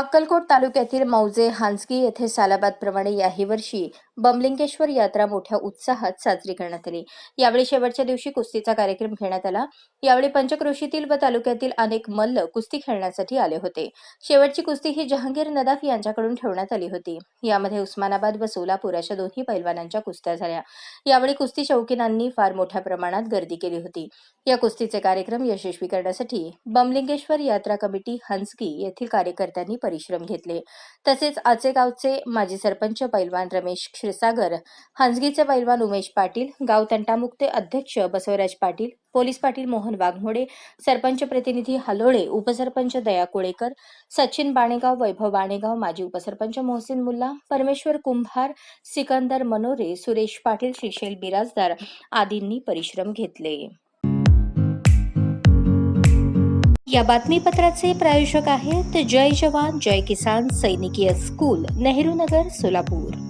अक्कलकोट तालुक्यातील मौजे हांसगी येथे सालाबादप्रमाणे याही वर्षी बमलिंगेश्वर यात्रा मोठ्या उत्साहात साजरी करण्यात आली. यावेळी शेवटच्या दिवशी कुस्तीचा कार्यक्रम घेण्यात आला. यावेळी पंचक्रोशीतील व तालुक्यातील अनेक मल्ल कुस्ती खेळण्यासाठी आले होते. शेवटची कुस्ती ही जहांगीर नदाफ यांच्याकडून ठेवण्यात आली होती. यामध्ये उस्मानाबाद व सोलापूर अशा दोन्ही पैलवानांच्या कुस्त्या झाल्या. यावेळी कुस्ती शौकीनांनी फार मोठ्या प्रमाणात गर्दी केली होती. या कुस्तीचे कार्यक्रम यशस्वी करण्यासाठी बमलिंगेश्वर यात्रा कमिटी हंसकी येथील कार्यकर्त्यांनी परिश्रम घेतले. तसेच आचेगावचे माजी सरपंच पैलवान रमेश क्षीरसागर हंसगीचे पैलवान उमेश पाटील गाव तंटामुक्ते अध्यक्ष बसवराज पाटील पोलीस पाटील मोहन वाघमोडे सरपंच प्रतिनिधी हलोळे उपसरपंच दया कोळेकर सचिन बाणेगाव वैभव बाणेगाव माजी उपसरपंच मोहसिन मुल्ला परमेश्वर कुंभार सिकंदर मनोरे सुरेश पाटील श्रीशैल बिराजदार आदींनी परिश्रम घेतले. या बातमीपत्राचे प्रायोजक आहेत जय जवान जय किसान सैनिकीय स्कूल नेहरू नगर सोलापूर.